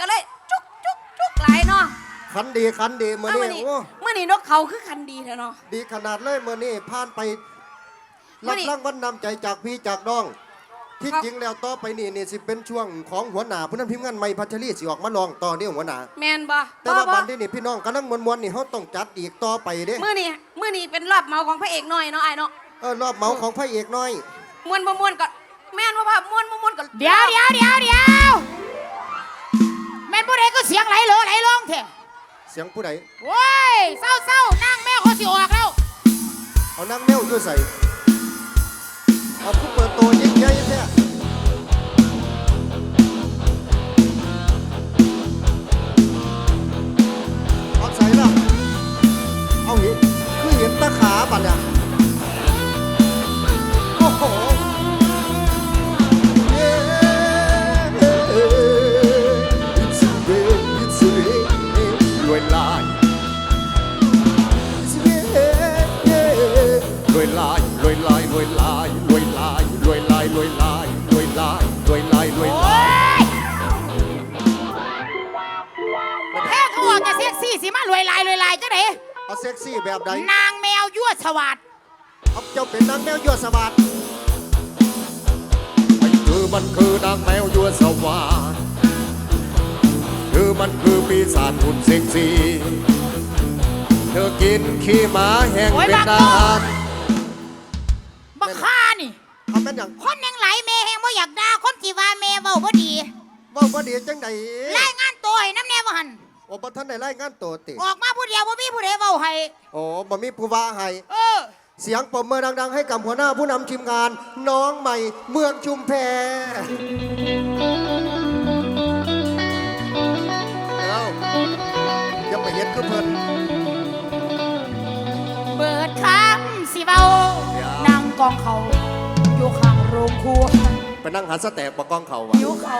ก็เลย จุกจุกจุกหลายเนาะคันดีคันดีมื้อเอานี้มื่อนี้โอ้มื่อนี้นกเขาคือคันดีเถอะเนาะดีขนาดเลยมื้อนี้ผ่านไปมื้รัอบนี้รางวัลนำใจจากพี่จากน้อง ที่ครับจริงแล้วต่อไปนี่นี่สิเป็นช่วงของหัวหน้าผู้นำทีมงานใหม่พัชรีสิออกมาลองต่อนี่หัวหน้าแมนบ่แต่บ่ว่าบ่บันที่นี่พี่น้องกำลังมวนๆนี่เขาต้องจัดอีกต่อไปเด้มื่อนี้มื่อนี้เป็นรอบเมาของพระเอกน้อยเนาะไอ้ายเนาะเออรอบเหมาของพระเอกน้อยมวนบ่มวนก็แม่นว่าภาพมวนบ่มวนก็เดี๋ยวเดี๋ยวเดี๋ยวเดี๋ยว แม่นผู้ใดก็เสียงไหลเหลอไหลลงเถอะเสียงผู้ใดโว้ยเศร้าเศร้าๆนั่งแม่เขาสิออกแล้วเอานั่งแมวอยู่ใส่เอาผู้เปิดตัวยิ่งใหญ่แท้เอาใส่ละเอาเห็นคือเห็นตะขาบัดเนี่ย เขาออกจะเซ็กซี่สิมารวยลายรวยลายจะไหนเอาเซ็กซี่แบบใดนางแมวยั่วสวัสดเอาเจ้าเป็นนางแมวยั่วสวัสดไม่คือมันคือนางแมวยั่วสวัสดคือมันคือปีศาจหุ่นเซ็กซี่เธอกินขี้หมาแห้งเป็นอาหารบักฆ่านี่เอาเป็นอย่างคนยังไหลแม่แหงบ่อยากด่าคนที่ว่าแม่เว้าบ่ดีเว่าบ่ดีจังใดรายงานตัวให้น้ำแน่บ่หันโอ้บ่ทันได้รายงานตัวติ ออกมาผู้เดียวบ่มีผู้ใดเว้าให้โอ้บ่มีผู้ว่าให้ เออ เสียงปรบมือดัง ๆ ให้กับหัวหน้าผู้นำทีมงาน น้องใหม่เมืองชุมแพเอาอย่าไปเห็นคือเพิ่น เปิดคำสิเว้านั่งกองเขาอยู่ข้างโรงครัวไปนั่งหาสแตกประกองเขาวะหิวเขา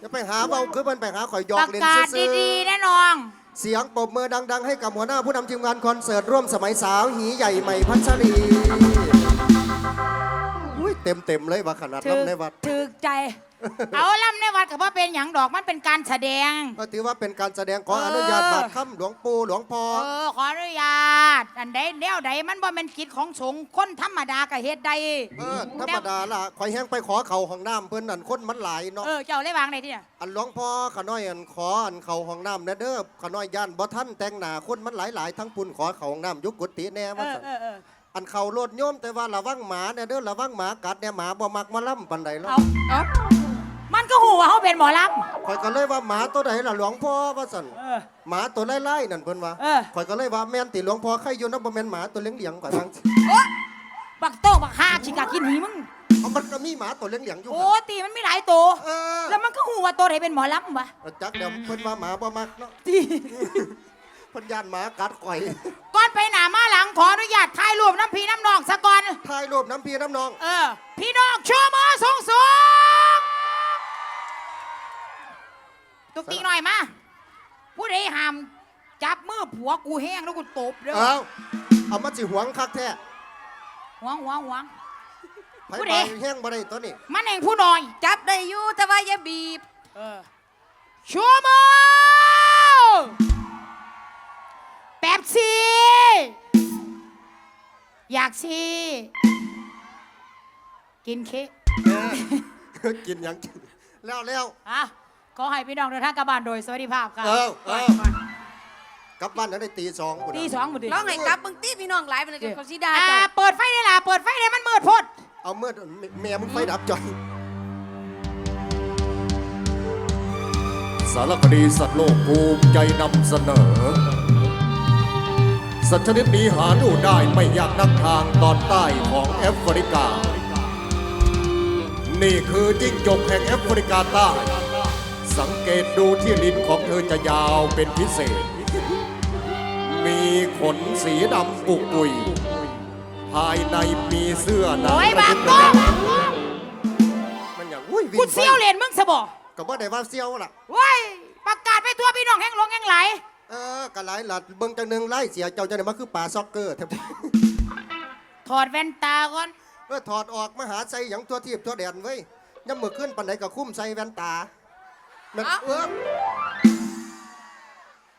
อย่าไปหาเบาคือมันไปหาข่อยหยอปกระเล่นกาศซื่อดีๆนะน้อง ๆเสียงปรบมือดัง ๆ ให้กับหัวหน้าผู้นำทีมงานคอนเสิร์ตร่วมสมัยสาวหีใหญ่ใหม่พัชรีอุ้ยเต็มเต็มๆเลยว่าขนาดถึนั้กนในวัดถึกใจ เอาล่ำในวัดกับว่าเป็นหยังดอกมันเป็นการแสดง ก็ถือว่าเป็นการแสดงขอเอออนุญาตบาดค่ำหลวงปู่หลวงพ่อเออขออนุญาต อันใดเดียวใดมันบ่เป็นกิจของสงฆ์คนธรรมดากับเฮ็ดใดเออธรรมดาล่ะข่อยแห้งไปขอเขาห้องน้ำเพิ่นนั่นคนมันหลายเนาะเออเจ้าเลยวางไหนที่เนี่ยอันหลวงพ่อขน้อยอันขออันเขาห้องน้ำนะเด้อขน้อยย่านบ่ท่านแต่งหน้าคนมันหลายหลายๆทั้งปุ่นขอเขาห้องน้ำยุคกุฏิแน่เอว่าอซั่นเออเอออันเขาโลดโยมแต่ว่าระวังหมาเนี่ยเด้อระวังหมากัดเนี่ยหมาบ่มักมาล่ำปานใดหรอกเอาเอา มันก็หูว่าเขาเป็นหมอลข่อยก็เลยว่าหมาตัวใดล่ะหลวงพ่อว่าซั่นำเออหมาตัวไล่ๆนั่นเพิ่นว่าเออ ข่อยก็เลยว่าแม่นติหลวงพ่อใครอยู่นะบ่แม่นหมาตัวเลี้ยงๆข่อยฟังโอ๊ะบักโต้บักฮาชิกากินหีมึง เอามันก็มีหมาตัวเลี้ยงๆอยู่โอ้ตีมันไม่หลายตัว เออแล้วมันก็หูว่าตัวไหนเป็นหมอลำวะจักเดี๋ยวเพิ่นว่าหมาบ่มักเนาะตีเพิ่นย่านหมากัดข่อยก่อนไปหนามาหลังขออนุญาตถ่ายรูปน้ำพีน้ำนองสะก่อน ถ่ายรูปน้ำพี่น้ำนอง เออ พี่น้องโชว์มือสูงสูง ตุกติกหน่อยมาผู้ใดห้ามจับมือผัวกูแห้งแล้วกูตบเด้อเอาเอามาสิหวงคักแท้หวงหวงหวง ไผผู้ไปใดแห้งบ่ได้ตัวนี้มันเองผู้น้อย จับได้อยู่แต่ว่าอย่าบีบ เออโชว์มือแป๊บซี่อยากซีกินเค้กเออกินหยังกินแล้วแล้วอะ ขอให้พี่น้องเดินทางกลับบ้านโดยสวัสดิภาพครับเออเออกลับบ้านแล้วได้ตีสองพุ่นน่ะตีสองหมดดิร้องให้กลับมึงตีพี่น้องหลายไปเลยเขาสิด่าอ่าจ้ะเปิดไฟได้ล่ะเปิดไฟได้มันมืดพด เอาเมื่อแม่มึงไฟดับจอย สารคดีสัตว์โลกภูมิใจนำเสนอ สัตว์ชนิดนี้หาดูได้ไม่ยากนักทางตอนใต้ของแอฟริกา นี่คือจิ้งจกแห่งแอฟริกาใต้ สังเกตดูที่ลิ้นของเธอจะยาวเป็นพิเศษ มีขนสีดำปุกปุย ภายในมีเสื้อหนังโอ้ยบางระตัวทึกมันอย่างอุ้ยวิ่งกูเซี่ยวเหรียญมึงสบอก็บ่ได้ว่าเซี่ยวล่ะว้ยประกาศไปทั่วพี่น้องแห่งหลงแห่งไหลเออกะหลายหลัดเบิ่งจังหนึงไล่เสียเจ้าจะได้มาคือป่าซ็อกเกอร์แทบถอดแว่นตาก่อนเออถอดออกมาหาใส่หยังทั่วทีบทั่วแดนเว้ยย่ำมือขึ้นปันไหนก็คุ้มใส่แว่นตา มันเอ้าเออ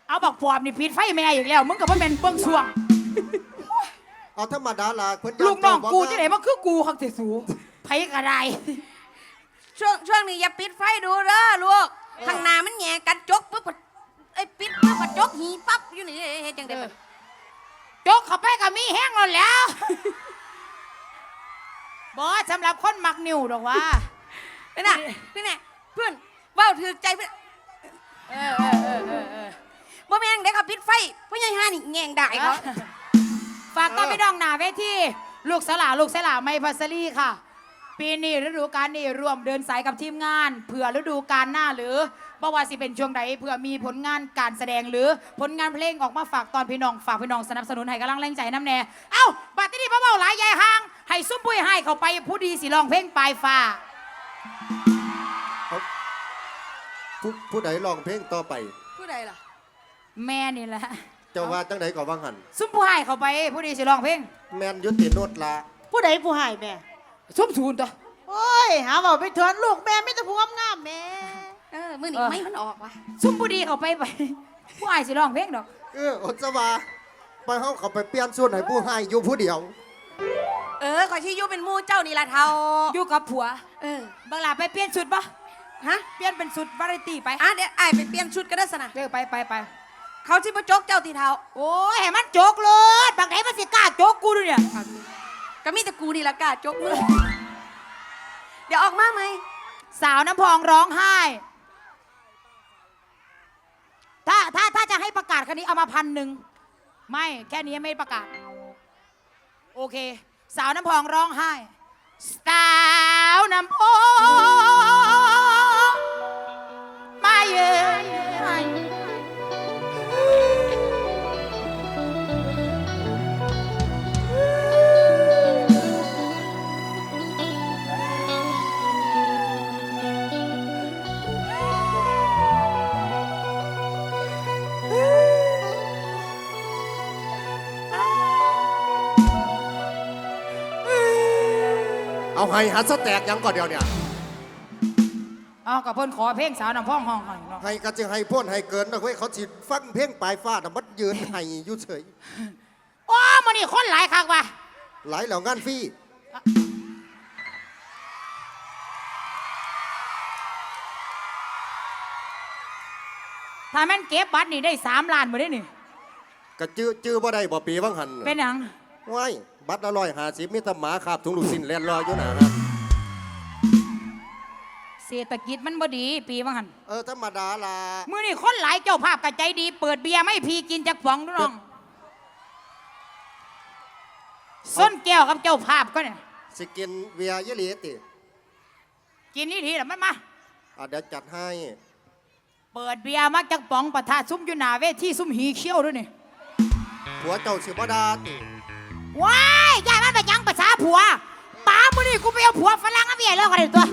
เอาบอกปอบนี่ผิดไฟแม่อีกแล้ว มึงกับมันเป็นเบื้องช่วง เอาธรรมดาล่ะเพิ่นลูกน้องกูจะจะไหนมาคือกูคักเสสูไผกระไดช่วงช่วงนี้อย่าปิดไฟดูเด้อลูกข้างหน้ามันแหงกันจกปุ๊บก็ไอ้ยปิดปุ๊บก็จกหีปั๊บอยู่นี่เฮ็ดจังได๋บัดจกเข้าไปกับมีแห้งแล้วแหล้วบอสสำหรับคนมักนิ้วดอกว่านี่น่ะนี่น่ะเพื่อนเว้าถือใจเพื่อนเออเออเออเออเออบ่แม่งได้เขาปิดไฟพ่อใหญ่ห่านี่แงงได้เขาฝากต้อนพี่น้องหนาเวทีลูกสลาลูกสลาไม่พัสลีค่ะ ปีนี้ฤดูกาลนี้ร่วมเดินสายกับทีมงาน เผื่อฤดูกาลหน้าหรือบ่ว่าสิเป็นช่วงใดเผื่อมีผลงานการแสดงหรือผลงานเพลงออกมาฝากตอนพี่น้องฝากพี่น้องสนับสนุนให้กำลังแรงใจน้ำแน่เอ้าบัดนี้พ่อเบาหลายยายห่างให้ซุ้มปุ้ยให้เข้าไปผู้ดีสิร้องเพลงปลายฟ้า ผู้ผู้ใดร้องเพลงต่อไป ผู้ใดล่ะ แม่นี่แหละเจ้าว่าจังไดก็ว่าหัน ซุ้มปุ้ยให้เข้าไป ผู้ดีสิร้องเพลง แม่นยุติโนดละผู้ใดผู้ให้แม่ ซุ้มศูนย์ตัว โอ้ย หาบอกไปเถินลูกแม่ไม่ต้องพูงามๆแม่ เออมื้อนี้ไม่มันออกว่ะซุ้มผู้ดีเข้าไปไป ผู้ให้สิร้องเพลงดอก เอออดสว่าไปเฮาเขาไปเปลี่ยนส่วนให้ผู้ให้อยู่ผู้เดียว เออขอยสิอยู่เป็นหมู่เจ้านี่ล่ะเฒ่าอยู่กับผัว เออบังหลาไปเปลี่ยนชุดปะ ฮะเปลี่ยนเป็นชุดวาไรตี้ไปอะเดี๋ยวอ้ายไปเปลี่ยนชุดก็ได้สนะเจอไปไปไปเขาสิบ่จกเจ้าทีเฒ่าโอ้ยให้มันโจกเลยบางไหนมันสิกล้าโจกกูดูเนี่ยก็มีแต่กูนี่ล่ะกล้าจกมือเดี๋ยวออกมาไหมสาวน้ำพองร้องไห้ ถ้าถ้าถ้าจะให้ประกาศคันนี้เอามาพันหนึ่งไม่แค่นี้ไม่ประกาศ โอเค สาวน้ำพองร้องไห้ สาวน้ำพอง เอาให้หัดสแตกหยังก่อนเดียวเนี่ยเอากับเพิ่นขอเพลงสาวน้ำพองห้องหน่อยเนาะให้ก็จะให้พ่นให้เกินนะเว้ยเขาสิฟังเพลงปลายฟ้าน่ะมันยืนให้อยู่เฉยโอ้มันนี่คนหลายคักว่ะหลายแล้วงานฟรีถ้าแม่นเก็บบัตรนี่ได้สามล้านบ่ได้นี่ ก็จื้อจื้อบ่ได้บ่ปีวังหันเป็นหยัง ว้ายบัตรละร้อยห้าสิบมีแตหมาขาบถุงลูกสิ้นแล่นรออยู่หนาครับ เศรษฐกิจมันบ่ดี ปีว่าหันเออธรรมดาล่ะมื้อนี้คนหลายเจ้าภาพกับใจดี เปิดเบียร์ไม่พีกินจากป๋องดูน้องส้นแก้วกับเจ้าภาพก็เนี่ยสิกินเบียร์ยะหลีติกินนี่ทีละมันมา อะเดี๋ยวจัดให้ เปิดเบียร์มาจากป๋องประทาซุ้มอยู่หน้าเวทีซุ้มหีเขี้ยวด้วยนี่ ผัวเจ้าสิบ่ดาติ ว้ายยายมันไปยังภาษาผัวป้ามื้อนี้กูไปเอาผัวฝรั่งเอาเมียเลิกกันเลยตัว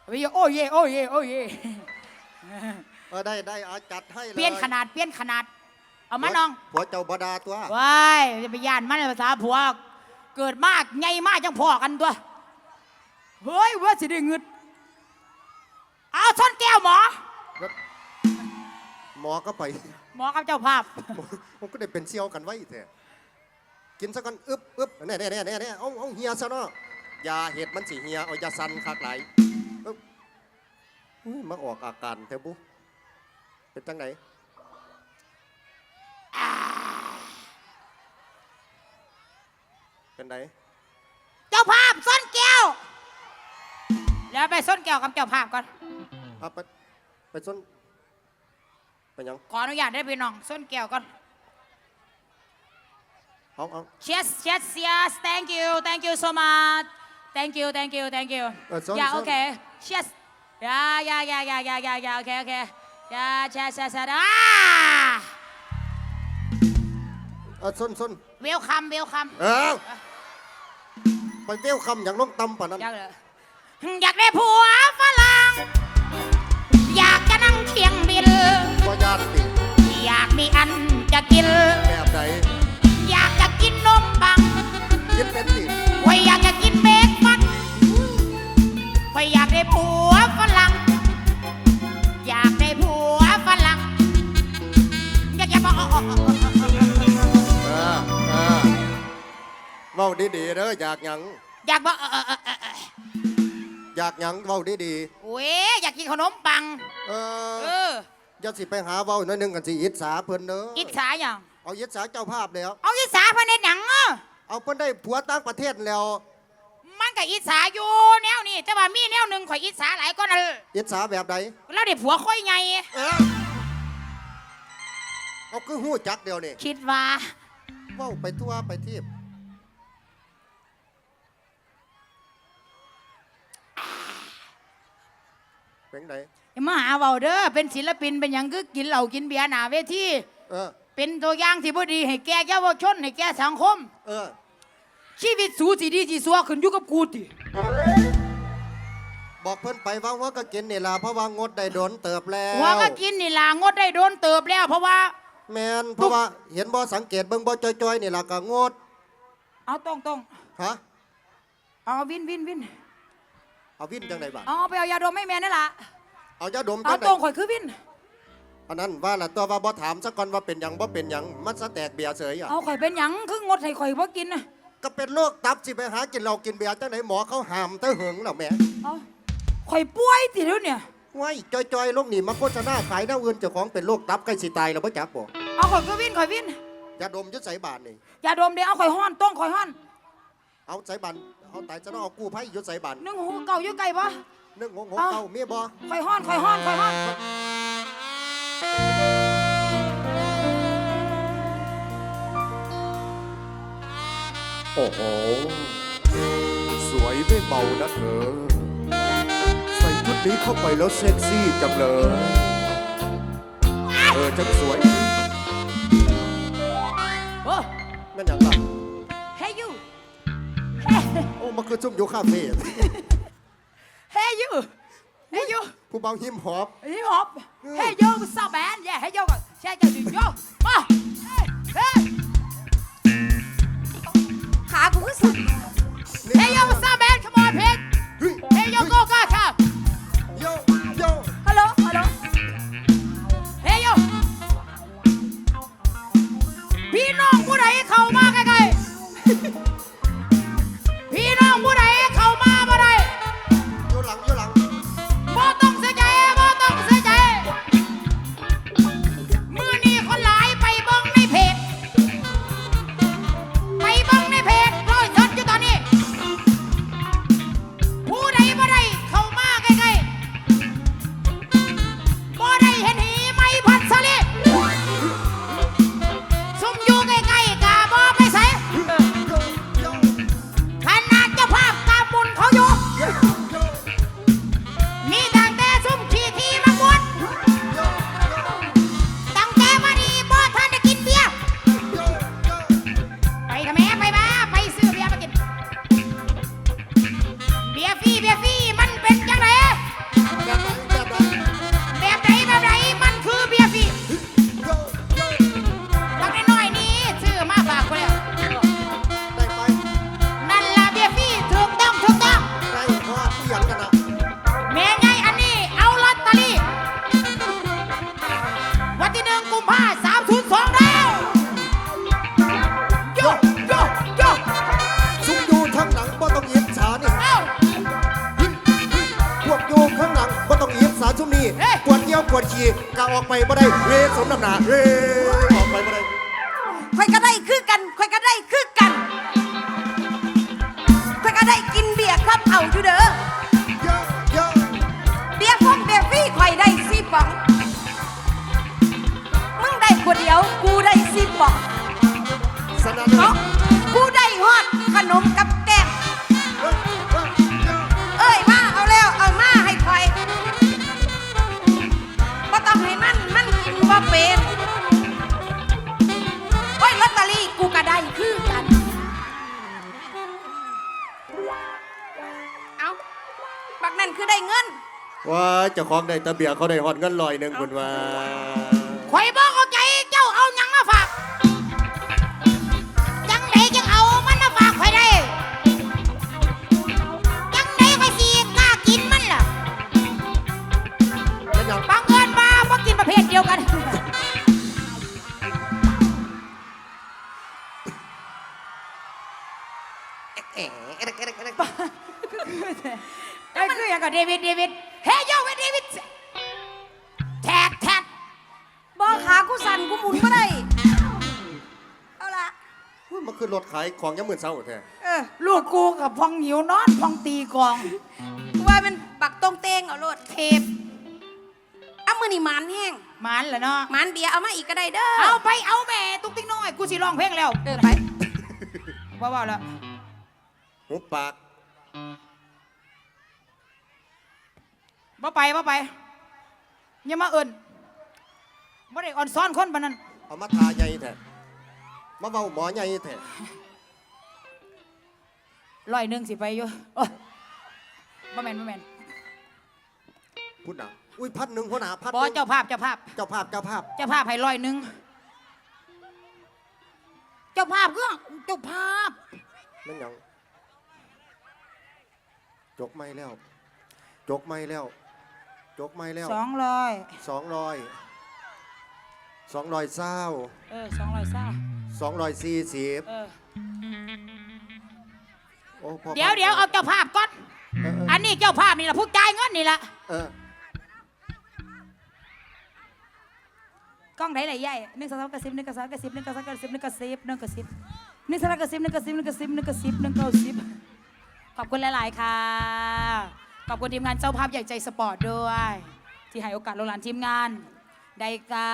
เอาไปโอ้เย่โอ้เย่โอ้เย่เออได้ได้เอาจัดให้เลยเปลี่ยนขนาดเปลี่ยนขนาด เอามาน้องผัวเจ้าบ่ดาตัวว้ายจะไปย่านมันภาษาผัว เกิดมากไงมากจังพอกันตัว เฮ้ยว่าสิได้เงิดเอาชนแก้วหมอ หมอก็ไปห มอกับเจ้าภาพมันก็ได้เป็นเซียวกันไว้แท้กินซะก่อนอึบอึบแน่แน่แน่แน่แน่เอาเอาเฮียซะเนาะยาเห็ดมันสิเฮียเอายาซันคักไหลายอึ๊บอุ้ยมาออกอาการแท้บุเป็นจังไหนเป็นไหนเจ้าภาพส้นแก้วแล้วไปส้นแก้วกับเจ้าภาพก่อนเอาไปไปส้น ไปหยังขออนุญาตได้พี่น้องส้นแก้วก่อน เอาเอา Yes yes yes thank you thank you so much thank you thank you thank you เออส้น yeah ส้น okay yes yeah yeah yeah yeah yeah yeah yeah okay okay yeah yes yes yes ah เอาส้นส้น welcome welcome เออไปเตี้ยวคำอย่างน้องตำป่ะนั้นอยากเลยอยากได้ผัวฝรั่งอยากจะนั่งเคียงบิน บ่ญาติ อยากมีอันจะกิน แบบไหนอยากจะกินนมปังคิดเป็นติว่าอยากจะกินเบคอนว่าอยากได้ผัวฝรั่ง อยากได้ผัวฝรั่ง อยากจะบอกเออเออเออเออดีๆเด้ออยากหยัง อยากบอกเออเออเออเออเอออยากหยังเว้าดีเอ้ยอยากกินขนมปัง ๆเออ เออ ออย่าสิไปหาเว้าหน้อยหนึงกันสิอิจฉาเพิ่นเด้ออิจฉาอย่างเอาอิจฉาเจ้าภาพแล้ว เอาอิจฉาพระเนตรหยังอะเอาเพิ่นได้ผัวต่างประเทศแล้วมันก็อิจฉาอยู่แนวนี้แต่ว่ามีแนวหนึ่งข่อยอิจฉาหลายก็นั่นอิจฉาแบบใดแล้วเด็กผัวค่อยไงเออเอาคือหู้จักเดียวนี่คิดว่า เว้าไปทั่วไปทีบ เป็นไดอย่ามาหาเบาเด้อเป็นศิลปินเป็นหยังคือกินเหล้ากินเบียร์หนาเวทีเออ เป็นตัวอย่างที่บ่ดีให้แก่เยาวชนให้แก่สังคม เออ ชีวิตสูสีดีสีสัวขึ้นอยู่กับกูติบอกเพิ่นไปว่าว่าก็กินนี่ล่ะเพราะว่างดได้โดนเติบแล้วหัวก็กินนี่ล่ะงดได้โดนเติบแล้วเพราะว่า แมนเพราะว่าเห็นบ่สังเกตเบิ่งบ่จอยๆนี่ล่ะก็งดเอาตรงตรงฮะ ๆเอาวินวินวิน เอาวินจังไดบ่เอาไปเอายาดมให้แม่นั่นล่ะเอายาดมเอาจังไดตรงข่อยคือวินอันนั้นว่าล่ะตัวว่าบ่ถามซะก่อนว่าเป็นหยังบ่เป็นหยังมันสะแตกเบียร์เสยอะเอาข่อยเป็นหยังคืองดให้ข่อยบ่กินน่ะก็เป็นโรคตับสิไปหากินเหล้ากินเบียร์จังไดหมอเขาห้ามเตอหึงแล้วแหม่เอาข่อยป่วยติแล้วเนี่ยว้ายจอยๆลงนี่มาโฆษณาขายแนวอื่นเจ้าของเป็นโรคตับใกล้สิตายแล้วบ่จักบ่เอาข่อยคือวินข่อยวินยาดมยุดใส่บาทนี่ยาดมเดี๋ยวเอาข่อยห้อนต้องข่อยห้อนเอาใส่บาน เอาตายจะต้องเอากู้ภัยยุดใส่บานนึ่งหูเก่าอยู่ไกลปะนึ่งงงเอาเก้าเมียบ่ข่อยห้อนข่อยห้อนข่อยห้อนโอ้โห สวยไม่เบานะเธอ ใส่ชุดนี้เข้าไปแล้วเซ็กซี่จังเลยเออจังสวย โอ้มันคือซุ่มอยู่คาเฟ่เฮ้ยยูเฮ้ยยูผู้เบาหิมหอบฮิปฮอปเฮ้ยยูซาแบนเย่เฮ้ยยูก่อนใช่จะดูโยมาเฮ้ยขากูก็สั่นเฮ้ยยูซาแบน come on เพลงเฮ้ยเฮ้ยยูโก้ก้าค่ะโยโยฮัลโหลฮัลโหลเฮ้ยยูพี่น้องผู้ใดเข้ามาใกล้ๆ ปวดขี่กะออกไปบ่ได้เวสมน้ำหนาเวออกไปบ่ได้ข่อยก็ได้คือกันข่อยก็ได้คือกันข่อยก็ได้กินเบียร์ครับเอาอยู่เด้อ ว่าเจ้าของได้ตะเบียเขาได้หอนเงินลอยหนึ่งคนว่าข่อยบอกเข้าใจเจ้าเอายังมาฝากยังไหนยังเอามันมาฝากข่อยได้ยังไหนข่อยสิกล้ากินมันล่ะเป็นหยังบังเอินมาบ่กินประเภทเดียวกัน เอ๊ะเอ๊ะเอ๊ะเอ๊ะเอ๊ะเอ๊ะ ไอ้คืออย่างกับเดวิดเดวิด อุ๊ยมันคือรถขายของยามมื่นเช้าแท้เออลูกกูกับพองหิวนอนพองตีกลองกูว่าเป็นปักตรงเตงเอาโลดเทปเอามือนี่หมันแห้งหมันเหรอเนาะ หมันเบียร์เอามาอีกก็ได้เด้อเอาไปเอาแม่ตุ๊กติ๊กน้อย กูสิร้องเพลงแล้วเออไปว่าว่าแล้วหูปากบ่ไปบ่ไปอย่ามาเอิญบ่ได้อ่อนซ้อนคนปานนั้นเอามาทาใหญ่แท้ มาเว้าหมอใหญ่แท้ร้อยหนึ่งสิไปอยู่โอ้ยบ่แม่นบ่แม่นพูดหนาอุ้ยพัดหนึ่งหัวหน้าพัดหบ่นึ่งเจ้าภาพเจ้าภาพ เจ้าภาพเจ้าภาพเจ้าภาพให้ร้อยหนึ่งเจ้าภาพก็เจ้าภาพนั่นหยังจกไม่แล้วจกไม่แล้วจกไม่แล้วสองร้อยสองร้อยสองร้อยเศร้า เออสองร้อยซ่า สองร้อยสี่สิบเออโอ้พอเดี๋ยวเดี๋ยวเอาเจ้าภาพก่อน เออเอออันนี้เจ้าภาพนี่ละผู้จ่ายเงินนี่ละเออกล้องไหนไหนใหญ่หนึ่งสองสามกระซิบหนึ่งกระสามกระซิบหนึ่งกระสามกระซิบหนึ่งกระซิบหนึ่งกระซิบหนึ่งสองสามกระซิบหนึ่งกระซิบหนึ่งกระซิบหนึ่งกระซิบหนึ่งกระซิบขอบคุณหลาย ๆ ค่ะ ขอบคุณทีมงานเจ้าภาพใหญ่ใจสปอร์ตด้วย ที่ให้โอกาสโรงหลานทีมงาน ไดกา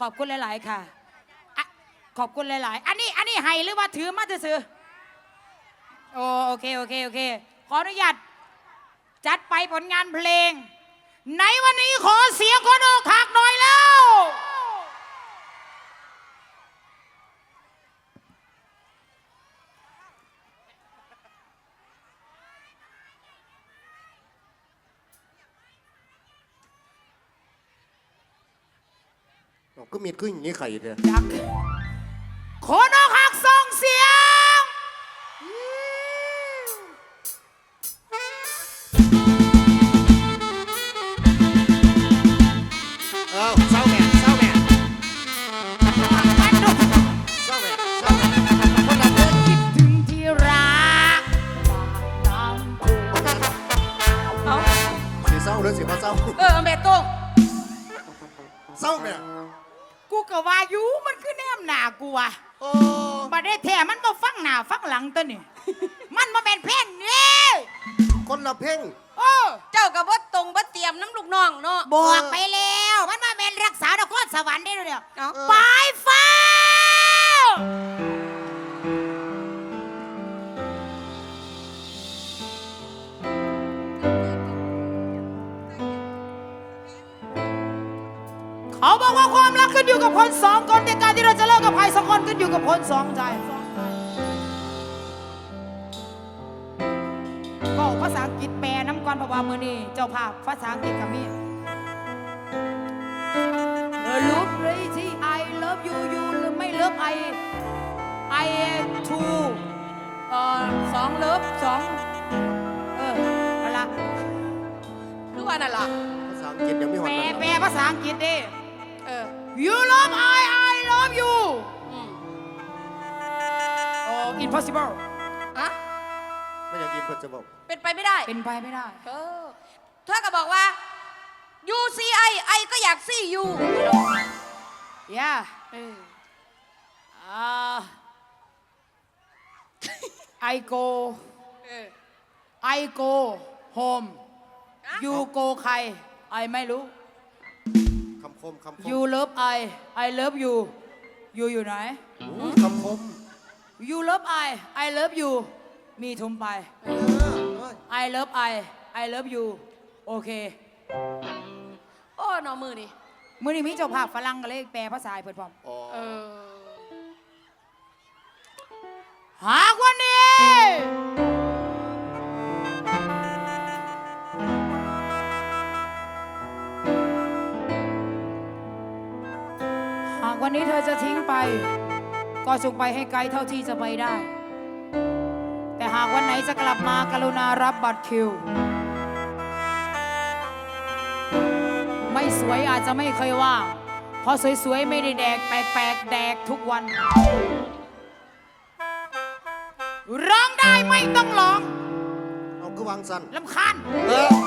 ขอบคุณหลาย ๆ ค่ะอะ ขอบคุณหลาย ๆ อันนี้อันนี้ให้หรือว่าถือมาซื้อๆโอโอเคโอเคโอเค ขออนุญาตจัดไปผลงานเพลง ในวันนี้ขอเสียงคนอกหักหน่อยแล้วเอาก็มีดขึ้นอย่างนี้ไข่เถอะ เศร้อสีมาเศร้าเออเอาเบตตงเศร้าแม่กูก็ว่าอยู่มันคือแนมหนากูอะโอ้บัดได้แท้มันมาฟังหน้าฟังหลังตัวนี่ มันมาเป็นเพลงนี่คนละเพ่ง โอ้เจ้ากับบ่ตรงบ่เตรียมน้ำลูกน้องเนาะบอกไปแล้ว มันมาเป็นรักษานครสวรรค์ได้เลยเดียวเอ้าปลายฟ้า เขาบอกว่าความรักขึ้นอยู่กับคนสองคนแต่การที่เราจะเลิกกับใครสักคนขึ้นอยู่กับคนสองใจก็ภาษาอังกฤษแปลน้ำก่อนเพราะว่ามือนี่เจ้าภาพภาษาอังกฤษกับมีเออลูกเลยที่ I love you you หรือไม่ love I I two เอ่อสองเลิฟสองเออเอาละคือว่านั่นล่ะภาษาอังกฤษยังไม่หอแปดลเลยแปลภาษาอังกฤษดิ เออ You love I I love you อืมโอ้ impossible อะไม่อยากยินเพื่อนจะบอกเป็นไปไม่ได้เป็นไปไม่ได้ เออเธอก็บอกว่า you see I I ก็อยาก see you yeah เอออ่า I go เออ I go home อะ you go ใคร I ไม่รู้ คำคมคำคม you love I I love you you อยู่ไหนอุ๊ยคำคม you love I I love you มีทุมไป เออเอ้ย I love I I love you โอเคโอ้หนอมือนี่มื่อนี้มีเจ้าภาพฝรั่งก็เลยแปลภาษาให้เพื่อนพร้อมอ๋อ เออ หาก จะทิ้งไป ก็จงไปให้ไกลเท่าที่จะไปได้ แต่หากวันไหนจะกลับมากรุณารับบัตรคิว ไม่สวยอาจจะไม่เคยว่า เพราะสวยๆ ไม่ได้แดก แปลกๆ แดกทุกวัน ร้องได้ไม่ต้องร้อง เอาคือว่าวางสันลำคาญ เออ